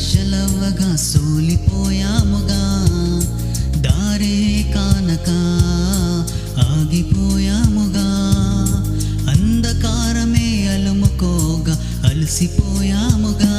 నిరాశలవ్వగా సోలిపోయాముగా. దారే కానక ఆగిపోయాముగా. అంధకారమే అలుముకోగా అలసిపోయాముగా.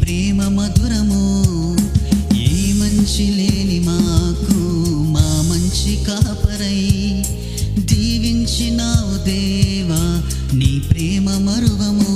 ప్రేమ మధురము ఏ మంచి లేని మాకు మా మంచి కాపరై దీవించినావు దేవా నీ ప్రేమ మరువము.